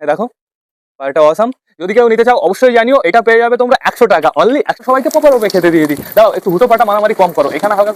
দেখো এটা অসাম যদি কেউ নিতে চাও, অবশ্যই জানিও, এটা পেয়ে যাবে তোমরা একশো টাকা। অনলি একশো সবাইকে প্রপার ভাবে খেতে দিয়ে দিই। দাও, একটু হুটো পাটা মারামারি কম করো। এখানে হালকা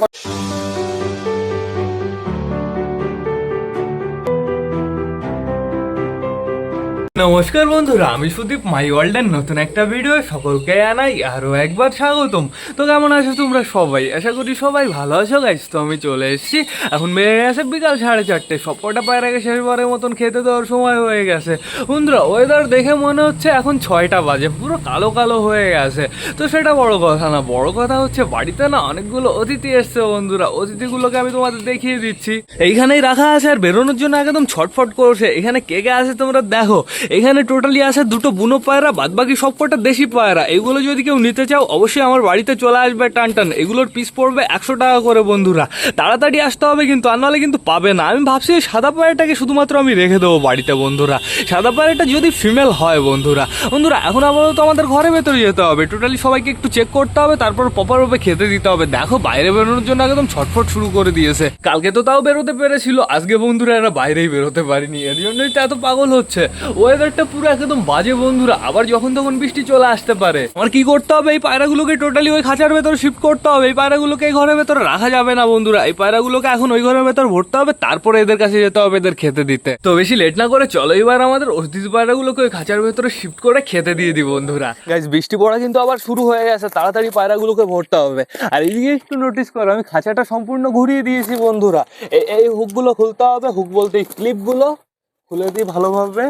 নমস্কার বন্ধুরা, আমি সুদীপ মাই ওয়ার্ল্ডের নতুন একটা ভিডিও সকলকে আনাই আরও একবার স্বাগতম। তো কেমন আছো তোমরা সবাই? আশা করি সবাই ভালো আছো গাইস তো আমি চলে এসেছি। এখন বেড়ে গেছে বিকাল সাড়ে চারটে, সবকটা পায়রাকে শেষবারের মতন খেতে দেওয়ার সময় হয়ে গেছে। বন্ধুরা ওয়েদার দেখে মনে হচ্ছে এখন ছয়টা বাজে, পুরো কালো কালো হয়ে গেছে। তো সেটা বড় কথা না, বড় কথা হচ্ছে বাড়িতে না অনেকগুলো অতিথি এসছে বন্ধুরা। অতিথিগুলোকে আমি তোমাদের দেখিয়ে দিচ্ছি। এইখানেই রাখা আছে আর বেরোনোর জন্য একদম ছটফট করছে। এখানে কে কে আছে তোমরা দেখো। এখানে টোটালি আছে দুটো বুনো পায়রা বাদ বাকি সব কটা দেশি পায়রা। এগুলো যদি কেউ নিতে চাও, অবশ্যই আমার বাড়িতে চলে আসবে টান টান এগুলোর পিস পড়বে একশো টাকা করে বন্ধুরা। তাড়াতাড়ি আসতে হবে কিন্তু, আর নাহলে কিন্তু পাবে না। আমি ভাবছি সাদা পায়রাটাকে শুধুমাত্র আমি রেখে দেবো বাড়িতে বন্ধুরা। সাদা পায়রাটা যদি ফিমেল হয় বন্ধুরা। বন্ধুরা, এখন আপাতত আমাদের ঘরে ভেতরে যেতে হবে। টোটালি সবাইকে একটু চেক করতে হবে, তারপর প্রপারভাবে খেতে দিতে হবে। দেখো, বাইরে বেরোনোর জন্য একদম ছটফট শুরু করে দিয়েছে। কালকে তো তাও বেরোতে পেরেছিল। আজকে বন্ধুরা এরা বাইরেই বেরোতে পারিনি। এর জন্যই তো এত পাগল হচ্ছে। ওয়েদারটা পুরো একদম বাজে বন্ধুরা। আবার যখন তখন বৃষ্টি চলে আসতে পারে। আমার কি করতে হবে? এই পায়রাগুলোকে টোটালি ওই খাঁচার ভেতরে শিফট করতে হবে। এই পায়রাগুলোকে এই ঘরের ভেতরে রাখা যাবে না বন্ধুরা। এই পায়রাগুলোকে এখন ওই ঘরের ভেতর ভরতে হবে। তারপরে এদের কাছে যেতে হবে এদের খেতে দিতে। তো বেশি লেট না করে চলো এবার আমাদের অতিথি পায়রাগুলোকে ওই খাঁচার ভেতরে শিফট করে খেতে দিয়ে দিই বন্ধুরা। গাইজ বৃষ্টি পড়া কিন্তু আবার শুরু হয়ে গেছে। তাড়াতাড়ি পায়রাগুলোকে ভরতে হবে। আর এদিকে একটু নোটিস করো, আমি খাঁচাটা সম্পূর্ণ ঘুরিয়ে দিয়েছি বন্ধুরা। এই হুকগুলো খুলতে হবে। হুক বলতে ক্লিপগুলো খুলে দিই ভালোভাবে।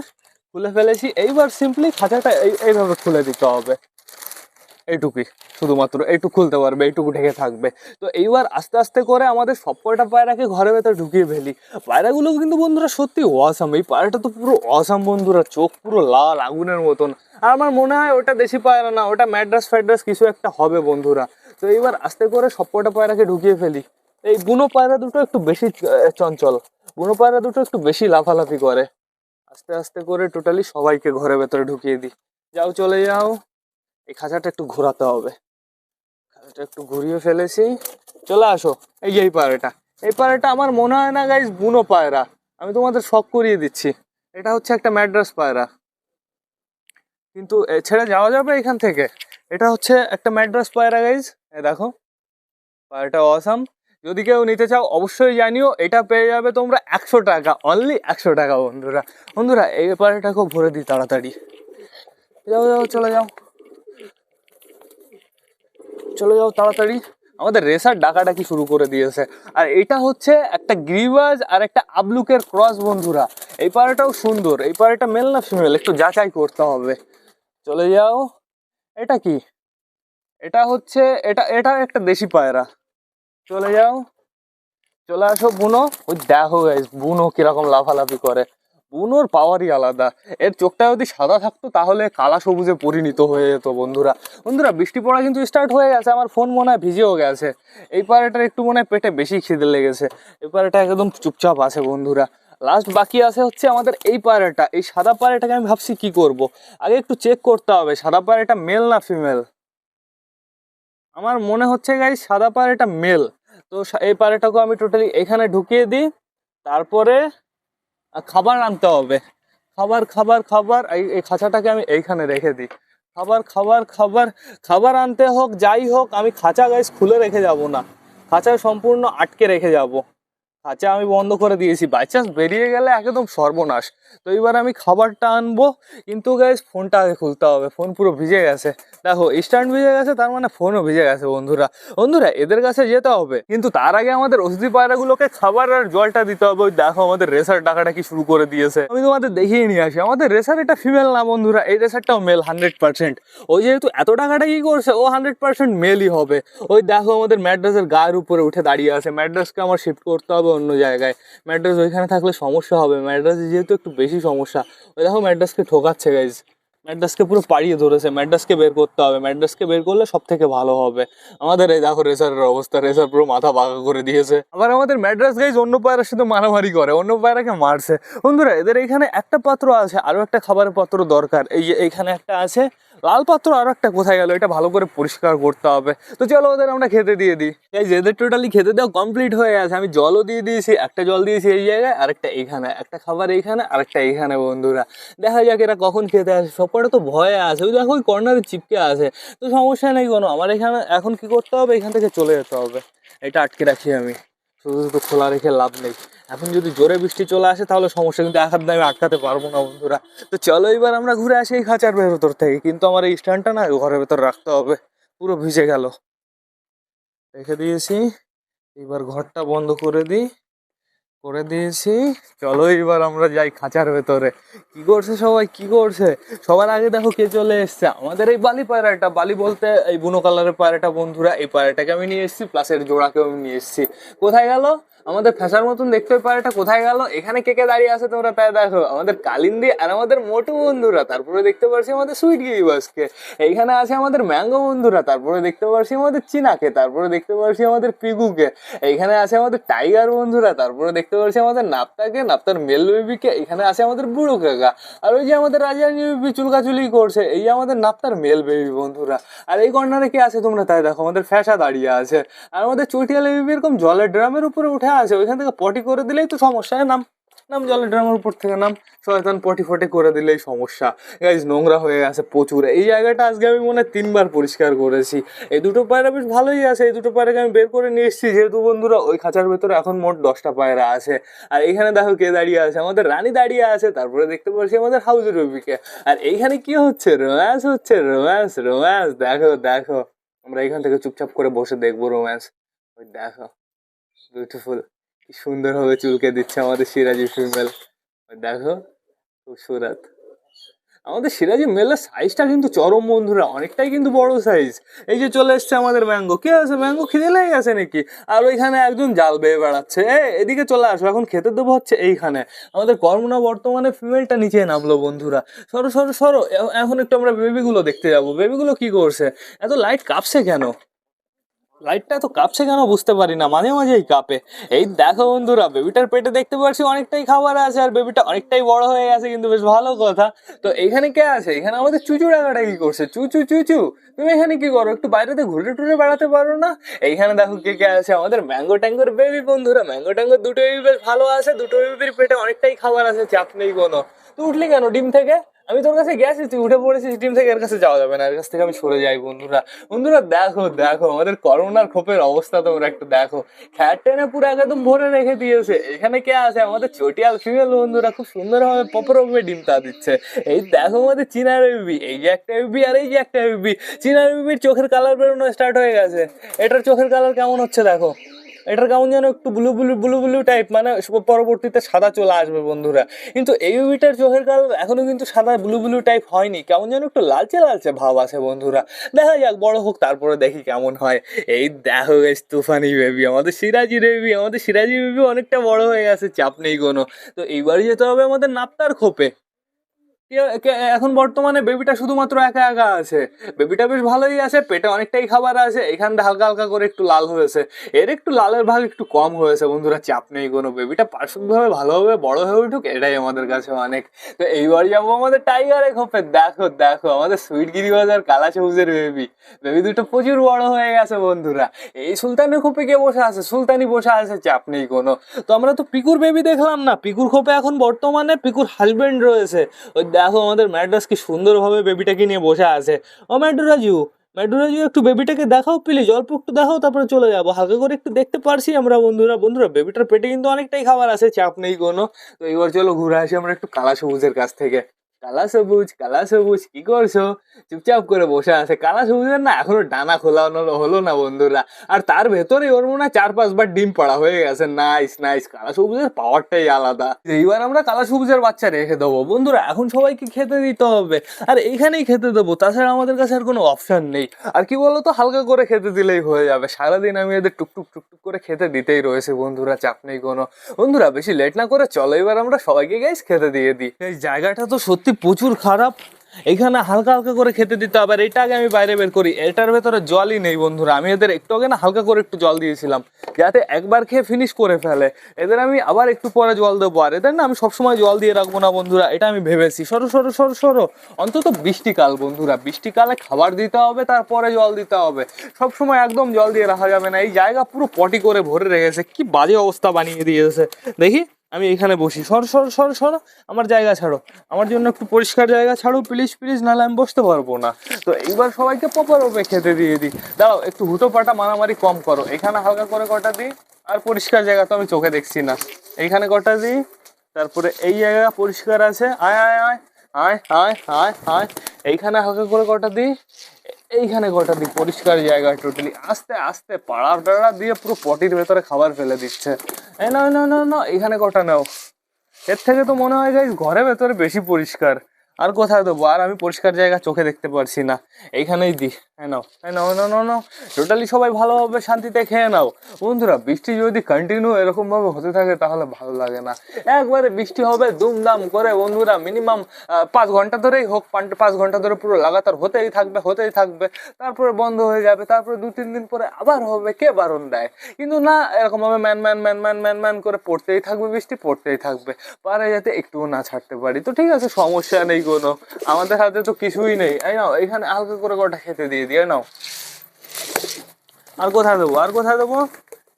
খুলে ফেলেছি। এইবার সিম্পলি খাঁচাটা এই এইভাবে খুলে দিতে হবে। এইটুকুই, শুধুমাত্র এইটুকু খুলতে পারবে, এইটুকু ঢেকে থাকবে। তো এইবার আস্তে আস্তে করে আমাদের সব কয়টা পায়রাকে ঘরের ভেতরে ঢুকিয়ে ফেলি। পায়রাগুলো কিন্তু বন্ধুরা সত্যি অসাম এই পায়রাটা তো পুরো অসাম বন্ধুরা, চোখ পুরো লাল আগুনের মতন। আর আমার মনে হয় ওটা দেশি পায়রা না, ওটা ম্যাড্রাস ফ্যাড্রাস কিছু একটা হবে বন্ধুরা। তো এইবার আস্তে করে সব কয়টা পায়রাকে ঢুকিয়ে ফেলি। এই বুনো পায়রা দুটো একটু বেশি চঞ্চল। বুনো পায়রা দুটো একটু বেশি লাফালাফি করে। আস্তে আস্তে করে টোটালি সবাইকে ঘরের ভেতরে ঢুকিয়ে দিই। যাও, চলে যাও। এই খাঁচাটা একটু ঘোরাতে হবে। খাঁচাটা একটু ঘুরিয়ে ফেলেছি। চলে আসো। এই এই পায়রাটা এই পায়রাটা আমার মনে হয় না গাইজ বুনো পায়রা। আমি তোমাদের শখ করিয়ে দিচ্ছি। এটা হচ্ছে একটা ম্যাড্রাস পায়রা। কিন্তু ছেড়ে যাওয়া যাবে এখান থেকে। এটা হচ্ছে একটা ম্যাড্রাস পায়রা গাইজ দেখো। পায়রাটা অসাম যদি কেউ নিতে চাও, অবশ্যই জানিও, এটা পেয়ে যাবে তোমরা একশো টাকা অনলি একশো টাকা, বন্ধুরা। বন্ধুরা, এই পায়রাটাকেও ভরে দিই তাড়াতাড়ি। যাও যাও, চলে যাও। চলে যাও তাড়াতাড়ি। আমাদের রেসার ডাকাডাকি শুরু করে দিয়েছে। আর এটা হচ্ছে একটা গ্রিবাজ আর একটা আবলুকের ক্রস, বন্ধুরা। এই পাড়াটাও সুন্দর, এই পাড়াটা মেল না ফিমেল একটু যাচাই করতে হবে। চলে যাও। এটা কি? এটা হচ্ছে, এটা এটা একটা দেশি পায়রা। চলে যাও। চলে আসো বুনো। ওই দেখো বুনো কীরকম লাফালাফি করে। বুনোর পাওয়ারই আলাদা। এর চোখটা যদি সাদা থাকতো, তাহলে কালা সবুজে পরিণত হয়ে যেত বন্ধুরা। বন্ধুরা, বৃষ্টি পড়া কিন্তু স্টার্ট হয়ে গেছে। আমার ফোন মনে হয় ভিজেও গেছে। এই পাড়াটার একটু মনে হয় পেটে বেশি খিদে লেগেছে। এই পাড়াটা একদম চুপচাপ আছে বন্ধুরা। লাস্ট বাকি আছে হচ্ছে আমাদের এই পায়রাটা এই সাদা পায়রাটাকে আমি ভাবছি কি করব? আগে একটু চেক করতে হবে, সাদা পায়রাটা মেল না ফিমেল আমার মনে হচ্ছে গাই সাদা পাড়েটা মেল তো এই পারেটাকে আমি টোটালি এখানে ঢুকিয়ে দিই, তারপরে খাবার আনতে হবে। খাবার খাবার খাবার, এই খাঁচাটাকে আমি এইখানে রেখে দিই। খাবার খাবার খাবার খাবার আনতে হোক, যাই হোক, আমি খাঁচা গাইস খুলে রেখে যাব না। খাঁচা সম্পূর্ণ আটকে রেখে যাব। খাঁচা আমি বন্ধ করে দিয়েছি। বাই চান্স বেরিয়ে গেলে একদম সর্বনাশ। তো এবার আমি খাবারটা আনব। কিন্তু গাইস ফোনটা আগে খুলতে হবে। ফোন পুরো ভিজে গেছে। দেখো স্ট্যান্ড ভিজে গেছে, তার মানে ফোনও ভিজে গেছে, বন্ধুরা। বন্ধুরা, এদের কাছে যেতে হবে। কিন্তু তার আগে আমাদের অতিথি পায়রাগুলোকে খাবার আর জলটা দিতে হবে। ওই দেখো, আমাদের রেসার ডাকাটা কি শুরু করে দিয়েছে। আমি তোমাদের দেখিয়ে নিয়ে আসি। আমাদের রেসার এটা ফিমেল না, বন্ধুরা। এই রেসারটাও মেল হান্ড্রেড পার্সেন্ট ওই যেহেতু এত টাকাটা কি করছে, ও হান্ড্রেড পার্সেন্ট মেলই হবে। ওই দেখো, আমাদের ম্যাড্রাসের গায়ের উপরে উঠে দাঁড়িয়ে আছে। ম্যাড্রাসকে আমার শিফট করতে হবে। অন্য জায়গায়। ম্যাড্রাস ওইখানে থাকলে সমস্যা হবে। ম্যাড্রাসে যেহেতু একটু বেশি সমস্যা, ওই দেখো ম্যাড্রাসকে ঠোকাচ্ছে গাইজ ম্যাড্রাসকে পুরো পাড়িয়ে ধরেছে। ম্যাড্রাসকে বের করতে হবে। ম্যাড্রাসকে বের করলে সব থেকে ভালো হবে। আমাদের এই দেখো রেসারের অবস্থা। রেসার পুরো মাথা বাঁকা করে দিয়েছে। আবার আমাদের ম্যাড্রাস গাইজ অন্য পায়রার সাথে মারামারি করে। অন্য পায়রাকে মারছে। বন্ধুরা, এদের এখানে একটা পাত্র আছে। আরও একটা খাবারের পাত্র দরকার। এই যে এইখানে একটা আছে। লাল পাত্র আর একটা কোথায় গেল? এটা ভালো করে পরিষ্কার করতে হবে। তো চলো ওদের আমরা খেতে দিয়ে দিই। এই যে এদের টোটালি খেতে দেওয়া কমপ্লিট হয়ে গেছে। আমি জলও দিয়ে দিয়েছি, একটা জল দিয়েছি এই জায়গায়, আরেকটা এইখানে, একটা খাবার এইখানে, আরেকটা এইখানে বন্ধুরা। দেখা যাক এরা কখন খেতে আসে। সবকটা তো ভয়ে আছে। ওই দেখো, ওই কর্নারে চিপকে আছে। তো সমস্যা নেই কোনো। আমার এখানে এখন কি করতে হবে? এখান থেকে চলে যেতে হবে। এটা আটকে রাখি আমি। শুধু শুধু খোলা রেখে লাভ নেই। এখন যদি জোরে বৃষ্টি চলে আসে, তাহলে সমস্যা কিন্তু এক হাত দিয়ে আমি আটকাতে পারব না বন্ধুরা। তো চলো এবার আমরা ঘুরে আসি এই খাঁচার ভেতর থেকে। কিন্তু আমার এই স্ট্যান্ডটা না ঘরের ভেতর রাখতে হবে। পুরো ভিজে গেল। রেখে দিয়েছি। এবার ঘরটা বন্ধ করে দিই। করে দিয়েছি। চলো এবার আমরা যাই খাঁচার ভেতরে। কি করছে সবাই? কি করছে? সবার আগে দেখো কে চলে এসছে। আমাদের এই বালি পায়রাটা। বালি বলতে এই বুনো কালারের পায়রাটা বন্ধুরা। এই পায়রাটাকে আমি নিয়ে এসেছি প্লাসের জোড়াকেও আমি নিয়ে এসেছি। কোথায় গেল? আমাদের ফ্যাসার মতন দেখতে ওই পায়রাটা কোথায় গেল? এখানে কে কে দাঁড়িয়ে আছে তোমরা তাই দেখো। আমাদের কালিন্দি আর আমাদের মোটু বন্ধুরা, তারপরে দেখতে পারছি আমাদের সুইট গিরিবাসকে। এইখানে আছে আমাদের ম্যাঙ্গো বন্ধুরা, তারপরে দেখতে পারছি আমাদের চিনাকে, তারপরে দেখতে পারছি আমাদের পিগুকে। এইখানে আছে আমাদের টাইগার বন্ধুরা, তারপরে দেখতে পারছি আমাদের নাপ্তাকে, নাপ্তার মেল বেবিকে এখানে আছে আমাদের বুড়ো কাকা। আর ওই যে আমাদের রাজার বেবি চুলকাচুলি করছে, এই আমাদের নাপ্তার মেল বেবি বন্ধুরা। আর এই কর্নারে কে আছে তোমরা তাই দেখো, আমাদের ফ্যাসা দাঁড়িয়ে আছে। আর আমাদের চটিয়াল বেবি এরকম জলের ড্রামের উপরে উঠে আছে, ওইখান থেকে পটি করে দিলেই তো সমস্যা নাম নাম জলের ড্রামের উপর থেকে নাম, শয়তান পটি ফটি করে দিলেই সমস্যা। গাইজ নোংরা হয়ে গেছে প্রচুর। এই জায়গাটা আজকে আমি মনে তিনবার পরিষ্কার করেছি। এই দুটো পায়রা বেশ ভালোই আছে, এই দুটো পায়রাকে আমি বের করে নিয়ে এসেছি। যেহেতু বন্ধুরা, ওই খাঁচার ভেতরে এখন মোট দশটা পায়রা আছে। আর এইখানে দেখো কে দাঁড়িয়ে আছে, আমাদের রানী দাঁড়িয়ে আছে, তারপরে দেখতে পাচ্ছি আমাদের হাউজের বেবিকে আর এইখানে কি হচ্ছে? রোম্যান্স হচ্ছে রোম্যান্স রোম্যান্স দেখো দেখো। আমরা এখান থেকে চুপচাপ করে বসে দেখব রোম্যান্স ওই দেখো। বিউটিফুল কি সুন্দরভাবে চুলকে দিচ্ছে আমাদের সিরাজি ফিমেল দেখো খুবসুরাত আমাদের সিরাজি মেলের সাইজটা কিন্তু চরম বন্ধুরা, অনেকটাই কিন্তু বড় সাইজ এই যে চলে এসছে আমাদের ম্যাঙ্গো। কে আছে ম্যাঙ্গো খিদে লেগে গেছে নাকি? আর ওইখানে একজন জাল বেয়ে বেড়াচ্ছে। এ এদিকে চলে আসো। এখন খেতে দেবো হচ্ছে এইখানে। আমাদের কর্মনা বর্তমানে ফিমেলটা নিচে নামলো বন্ধুরা। সরো সরো সরো। এখন একটু আমরা বেবিগুলো দেখতে যাব। বেবিগুলো কি করছে? এত লাইট কাঁপছে কেন? লাইটটা তো কাঁপছে কেন বুঝতে পারি না মাঝে মাঝেই কাঁপে। এই দেখো বন্ধুরা বেবিটার পেটে দেখতে পাচ্ছি অনেকটাই খাবার আছে আর বেবিটা অনেকটাই বড় হয়ে গেছে, কিন্তু বেশ ভালো কথা। তো এখানে কে আছে? এখানে আমাদের চুচু ডাকাটা কি করছে। চুচু চুচু, তুমি এখানে কি করো? একটু বাইরেতে ঘুরে টুরে বেড়াতে পারো না? এইখানে দেখো কে কে আছে, আমাদের ম্যাঙ্গো ট্যাঙ্গোর বেবি বন্ধুরা। ম্যাঙ্গো ট্যাঙ্গোর দুটো বেবি বেশ ভালো আছে, দুটো বেবির পেটে অনেকটাই খাবার আছে, চাপ নেই কোনো। তুই উঠলি কেন, ডিম থেকে? আমি তোর কাছে গেছি, তুই উঠে পড়েছিস ডিম থেকে এর কাছে যাওয়া যাবে না, এর কাছ থেকে আমি সরে যাই, বন্ধুরা। বন্ধুরা, দেখো দেখো, আমাদের করোনার খোপের অবস্থা তোমরা একটু দেখো। খ্যাট টেনে পুরো একদম ভরে রেখে দিয়েছে। এখানে কে আছে? আমাদের চটিয়াল ফিমেল বন্ধুরা খুব সুন্দরভাবে পপরভাবে ডিম তা দিচ্ছে। এই দেখো আমাদের চীনা বেবি এই যে একটা বেবি আর এই যে একটা বেবি চীনা বেবির চোখের কালার বেরোনো স্টার্ট হয়ে গেছে। এটার চোখের কালার কেমন হচ্ছে দেখো? এটার কেমন যেন একটু blue blue blue blue type মানে পরবর্তীতে সাদা চলে আসবে বন্ধুরা। কিন্তু এই বেবিটার চোখের কালার এখনও কিন্তু সাদা ব্লু ব্লু টাইপ হয়নি। কেমন যেন একটু লালচে লালচে ভাব আছে বন্ধুরা। দেখা যাক, বড় হোক, তারপরে দেখি কেমন হয়। এই দেখো গেছ তুফানি বেবি আমাদের সিরাজি বেবি আমাদের সিরাজি বেবি অনেকটা বড় হয়ে গেছে, চাপ নেই কোনো। তো এইবারই যেতে হবে আমাদের নাপ্তার খোপে। এখন বর্তমানে বেবিটা শুধুমাত্র একা একা আছে। বেবিটা বেশ ভালোই আছে, পেটে অনেকটাই খাবার আছে এখানটা হালকা হালকা করে একটু লাল হয়েছে। এর একটু লালের ভাগ একটু কম হয়েছে, বন্ধুরা, চাপ নেই কোনো। বেবিটা পার্শ্বিকভাবে ভালোভাবে বড় হয়ে উঠুক, এটাই আমাদের কাছে অনেক। তো এইবার যাব আমাদের টাইগারে খোপে। দেখো দেখো, আমাদের সুইট গিরিবাজ আর কালা সবুজের বেবি বেবি দুটো প্রচুর বড় হয়ে গেছে, বন্ধুরা। এই সুলতানের খোপে কে বসে আছে? সুলতানি বসে আছে, চাপ নেই কোনো। তো আমরা তো পিকুর বেবি দেখলাম না। পিকুর খোপে এখন বর্তমানে পিকুর হাজবেন্ড রয়েছে। ওই দেখো আমাদের ম্যাড্রাস কি সুন্দরভাবে বেবিটাকে নিয়ে বসে আছে। ও ম্যাড্রাজু, ম্যাডুরাজু একটু বেবিটাকে দেখাও প্লিজ অল্প একটু দেখাও, তারপরে চলে যাব। হালকা করে একটু দেখতে পারছি আমরা বন্ধুরা। বন্ধুরা বেবিটার পেটে কিন্তু অনেকটাই খাবার আছে, চাপ নেই কোনো। তো এবার চলো ঘুরে আসি আমরা একটু কালা সবুজের কাছ থেকে। কালা সবুজ কালা সবুজ কি করছ? চুপচাপ করে বসে আছে। কালা সবুজের না এখনও ডানা খোলা হলো- না বন্ধুরা। আর তার ভেতরে ওর মনে হয় চার পাঁচবার ডিম পড়া হয়ে গেছে। নাইস নাইস কালা সবুজের পাওয়ারটাই আলাদা। এইবার আমরা কালা সবুজের বাচ্চা রেখে দেবো। বন্ধুরা, এখন সবাইকে খেতে দিতে হবে। আর এইখানেই খেতে দেবো। তাছাড়া আমাদের কাছে আর কোনো অপশন নেই। আর কি বলতো, হালকা করে খেতে দিলেই হয়ে যাবে। সারাদিন আমি এদের টুকটুক টুকটুক করে খেতে দিতেই রয়েছে। বন্ধুরা, চাপ নেই কোনো। বন্ধুরা, বেশি লেট না করে চলো। এবার আমরা সবাইকে গাইস খেতে দিয়ে দিই। এই জায়গাটা তো সত্যি প্রচুর খারাপ। এখানে হালকা হালকা করে খেতে দিতে হবে, আর এটা আগে আমি বাইরে বের করি। এটার ভেতরে জলই নেই বন্ধুরা। আমি এদের একটু আগে না হালকা করে একটু জল দিয়েছিলাম, যাতে একবার খেয়ে ফিনিশ করে ফেলে। এদের আমি আবার একটু পরে জল দেবো। আর এদের না আমি সবসময় জল দিয়ে রাখব না বন্ধুরা, এটা আমি ভেবেছি। সরো সরো সরো সরো। অন্তত বৃষ্টিকাল বন্ধুরা। বৃষ্টিকালে খাবার দিতে হবে, তারপরে জল দিতে হবে। সবসময় একদম জল দিয়ে রাখা যাবে না। এই জায়গা পুরো পটি করে ভরে রেখেছে। কি বাজে অবস্থা বানিয়ে দিয়েছে। দেখি। আমি এখানে বসি। সর সর সর সর, আমার জায়গা ছাড়ো। আমার জন্য একটু পরিষ্কার জায়গা ছাড়ো প্লিজ প্লিজ নাহলে আমি বসতে পারব না। তো এইবার সবাইকে প্রপার ওপে খেতে দিয়ে দিই। দাঁড়াও, একটু হুটো পাটা মারামারি কম করো। এখানে হালকা করে কটা দিই, আর পরিষ্কার জায়গা তো আমি চোখে দেখছি না। এইখানে কটা দিই, তারপরে এই জায়গা পরিষ্কার আছে। আয় আয় আয় আয় আয় আয় আয়। এইখানে হালকা করে কটা দিই এইখানে ঘরটা দিই পরিষ্কার জায়গা টোটালি আস্তে আস্তে পাড়া টাড়া দিয়ে পুরো পটির ভেতরে খাবার ফেলে দিচ্ছে। এই না এইখানে কটা নাও। এর থেকে তো মনে হয় গাইজ ঘরের ভেতরে বেশি পরিষ্কার। আর কোথায় দেবো? আর আমি পরিষ্কার জায়গা চোখে দেখতে পারছি না। এইখানেই দি। হ্যাঁ নাও হ্যাঁ নাও টোটালি সবাই ভালোভাবে শান্তিতে খেয়ে নাও। বন্ধুরা, বৃষ্টি যদি কন্টিনিউ এরকমভাবে হতে থাকে, তাহলে ভালো লাগে না। একবারে বৃষ্টি হবে দুমদাম করে বন্ধুরা মিনিমাম পাঁচ ঘণ্টা ধরেই হোক, পাঁচ ঘণ্টা ধরে পুরো লাগাতার হতেই থাকবে হতেই থাকবে। তারপরে বন্ধ হয়ে যাবে, তারপরে দু, তিন দিন পরে আবার হবে, কে বারণ দেয়? কিন্তু না, এরকমভাবে man man man man man man করে পড়তেই থাকবে বৃষ্টি, পড়তেই থাকবে। পারে যাতে একটুও না ছাড়তে পারি। তো ঠিক আছে, সমস্যা নেই কোনো। আমাদের হাতে তো কিছুই নেই। এই নাও এখানে হালকা করে কটা খেতে দিয়ে দিয়ে নাও। আর কোথায় দেবো? আর কোথায় দেবো?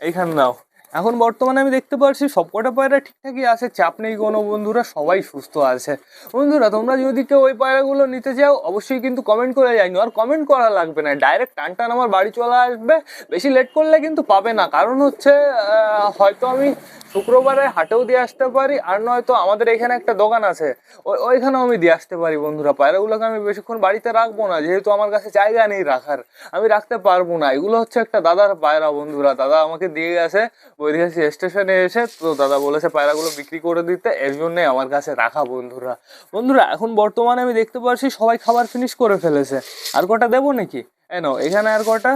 এইখানে নাও। এখন বর্তমানে আমি দেখতে পাচ্ছি সবকটা পায়রা ঠিকঠাকই আছে, চাপ নেই কোনো। বন্ধুরা সবাই সুস্থ আছে। বন্ধুরা, তোমরা যদি কেউ ওই পায়রাগুলো নিতে চাও, অবশ্যই কিন্তু কমেন্ট করে যাইনি আর কমেন্ট করা লাগবে না। ডাইরেক্ট টান টান আমার বাড়ি চলে আসবে। বেশি লেট করলে কিন্তু পাবে না। কারণ হচ্ছে হয়তো আমি শুক্রবারে হাটেও দিয়ে আসতে পারি, আর নয়তো আমাদের এখানে একটা দোকান আছে। ওই ওইখানেও আমি দিয়ে আসতে পারি বন্ধুরা পায়রাগুলোকে আমি বেশিক্ষণ বাড়িতে রাখব না, যেহেতু আমার কাছে জায়গা নেই রাখার। আমি রাখতে পারব না। এগুলো হচ্ছে একটা দাদার পায়রা বন্ধুরা। দাদা আমাকে দিয়ে গেছে বৈদিহাসি স্টেশনে এসে তো দাদা বলেছে পায়রাগুলো বিক্রি করে দিতে, এর জন্যে আমার কাছে রাখা বন্ধুরা। বন্ধুরা, এখন বর্তমানে আমি দেখতে পাচ্ছি সবাই খাবার ফিনিশ করে ফেলেছে। আর কটা দেবো নাকি? এ নাও, এখানে আর কটা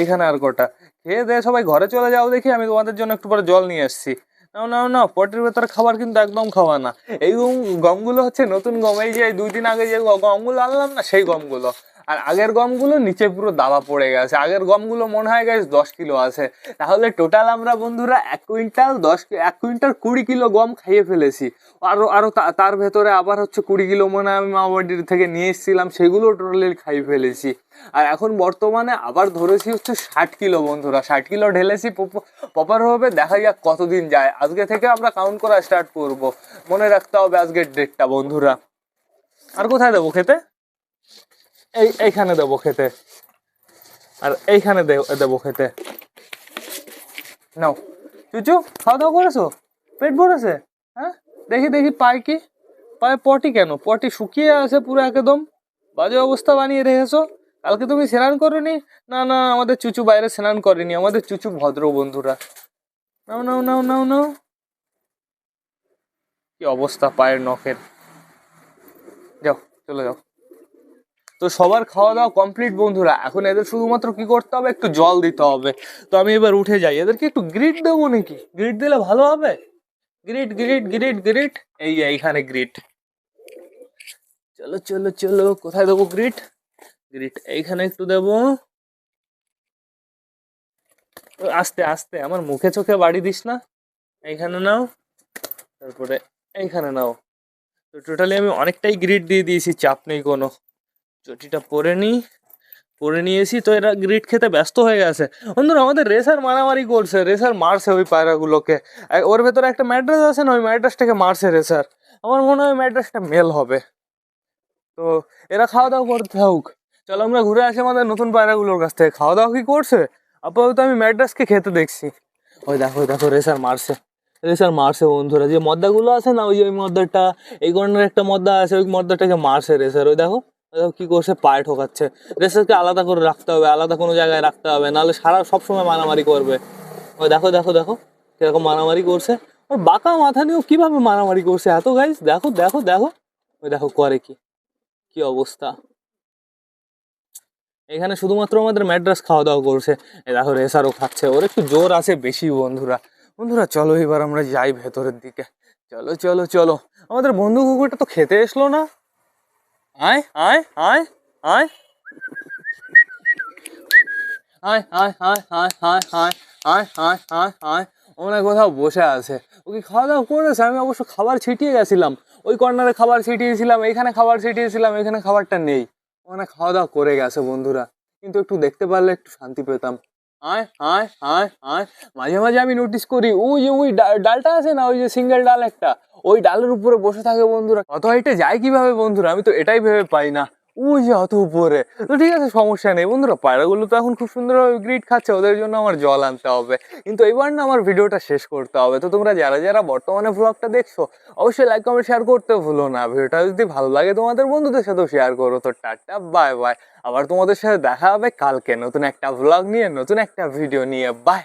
এইখানে আর কটা। খেয়ে দিয়ে সবাই ঘরে চলে যাও দেখি, আমি তোমাদের জন্য একটু পরে জল নিয়ে এসেছি নাও নাও ভেতরে খাবার কিন্তু একদম খাওয়া না। এই গমগুলো হচ্ছে নতুন গম। এই যে দুই দিন আগে যে গমগুলো আনলাম না, সেই গমগুলো। আর আগের গমগুলো নিচে পুরো দাবা পড়ে গেছে। আগের গমগুলো মনে হয় গেছে দশ কিলো আছে। তাহলে টোটাল আমরা বন্ধুরা এক কুইন্টাল দশ এক কুইন্টাল কুড়ি কিলো গম খাইয়ে ফেলেছি। আরও আরও তার ভেতরে আবার হচ্ছে কুড়ি কিলো মনে হয় আমি মা বাড়ির থেকে নিয়ে এসেছিলাম, সেগুলো টোটালি খাইয়ে ফেলেছি। আর এখন বর্তমানে আবার ধরেছি হচ্ছে ষাট কিলো বন্ধুরা। ষাট কিলো ঢেলেছি প্রপার হবে দেখা যাক কতদিন যায়। আজকে থেকে আমরা কাউন্ট করা স্টার্ট করব। মনে রাখতে হবে আজকের ডেটটা বন্ধুরা। আর কোথায় দেবো খেতে? এই, এইখানে দেবো খেতে। আর এইখানে দেবো খেতে। নাও। চুচু, খাওয়া দাওয়া করেছ? পেট ভরেছে? হ্যাঁ? দেখি দেখি পায় কি? পায়ে পটি কেন? পটি শুকিয়ে আছে পুরো একদম। বাজে অবস্থা বানিয়ে রেখেছো। কালকে তুমি স্নান করনি? না না, আমাদের চুচু বাইরে স্নান করেনি। আমাদের চুচু ভদ্র বন্ধুরা। নাও নাও নাও নাও নাও। কি অবস্থা পায়ের নখের? যাও, চলে যাও। তো সবার খাওয়া দাওয়া কমপ্লিট বন্ধুরা, এখন এদের শুধুমাত্র কি করতে হবে? একটু জল দিতে হবে। তো আমি এবার উঠে যাই। এদেরকে একটু গ্রিট দেবো নাকি? গ্রিট দিলে ভালো হবে? গ্রিট গ্রিট গ্রিট গ্রিট এই এইখানে গ্রিট চলো চলো চলো, কোথায় দেবো গ্রিট গ্রিট এইখানে একটু দেবো। আস্তে আস্তে, আমার মুখে চোখে বাড়ি দিস না। এইখানে নাও, তারপরে এইখানে নাও। তো টোটালি আমি অনেকটাই গ্রিড দিয়ে দিয়েছি, চাপ নেই কোনো। চটিটা পরে নিই, পরে নিয়েছি তো এরা গ্রিড খেতে ব্যস্ত হয়ে গেছে। বন্ধুরা, আমাদের রেসার মারামারি করছে রেসার মারছে ওই পায়রাগুলোকে। ওর ভেতরে একটা ম্যাড্রেস আছে না, ওই ম্যাড্রেসটাকে মারছে রেসার আমার মনে হয় ম্যাড্রেসটা মেল হবে। তো, এরা খাওয়া দাওয়া করতে হোক চলো আমরা ঘুরে আসি আমাদের নতুন পায়রাগুলোর কাছ থেকে। খাওয়া দাওয়া কি করছে? আপাতত আমি ম্যাড্রাসকে খেতে দেখছি। ওই দেখো দেখো রেসার মারছে। রেসার মারছে বন্ধুরা। যে মদ্দাগুলো আছে না, ওই যে ওই মদ্দাটা এই কর্নার একটা মদ্দা আছে, ওই মদ্দাটাকে মারছে রেসার ওই দেখো। কি করছে? পায়ে ঠোকাচ্ছে। রেসারকে আলাদা করে রাখতে হবে, আলাদা কোনো জায়গায় রাখতে হবে, নাহলে সারা সবসময় মারামারি করবে। ওই দেখো দেখো দেখো, কীরকম মারামারি করছে। ওর বাঁকা মাথা নিয়েও কীভাবে মারামারি করছে এত গাইস দেখো দেখো দেখো। ওই দেখো, করে কি? কি অবস্থা? এখানে শুধুমাত্র আমাদের ম্যাড্রাস খাওয়া দাওয়া করছে। এ দেখো রেসারও খাচ্ছে। ওর একটু জোর আছে বেশি, বন্ধুরা। বন্ধুরা, চলো এবার আমরা যাই ভেতরের দিকে। চলো চলো চলো। আমাদের বন্ধু কুকুরটা তো খেতে এসলো না। আয় আয় আয় আয় আয় আয় আয় আয় আয় আয় আয় আয় আয় আয় ও হয় কোথাও বসে আছে। ও কি খাওয়া দাওয়া করেছে, আমি অবশ্য খাবার ছিটিয়ে গেছিলাম। ওই কর্নারে খাবার ছিটিয়েছিলাম, এখানে খাবার ছিটিয়েছিলাম, এখানে খাবারটা নেই। ও মানে খাওয়া দাওয়া করে গেছে বন্ধুরা। কিন্তু একটু দেখতে পারলে একটু শান্তি পেতাম। আয় আয় আয় আয় মাঝে মাঝে আমি নোটিস করি, ওই যে, ওই ডালটা আছে না, ওই যে সিঙ্গেল ডাল একটা? ওই ডালের উপরে বসে থাকে বন্ধুরা। অত হাইটে যায় কীভাবে বন্ধুরা? আমি তো এটাই ভেবে পাই না। ওই যে অত উপরে। তো ঠিক আছে, সমস্যা নেই। বন্ধুরা, পায়রাগুলো তো এখন খুব সুন্দরভাবে গ্রিট খাচ্ছে, ওদের জন্য আমার জল আনতে হবে। কিন্তু এবার না আমার ভিডিওটা শেষ করতে হবে। তো তোমরা যারা যারা বর্তমানে ব্লগটা দেখছ, অবশ্যই লাইক কমেন্ট শেয়ার করতে ভুলো না। ভিডিওটা যদি ভালো লাগে, তোমাদের বন্ধুদের সাথেও শেয়ার করো। তো টাটা বাই বাই আবার তোমাদের সাথে দেখা হবে কালকে নতুন একটা ভ্লগ নিয়ে, নতুন একটা ভিডিও নিয়ে। বাই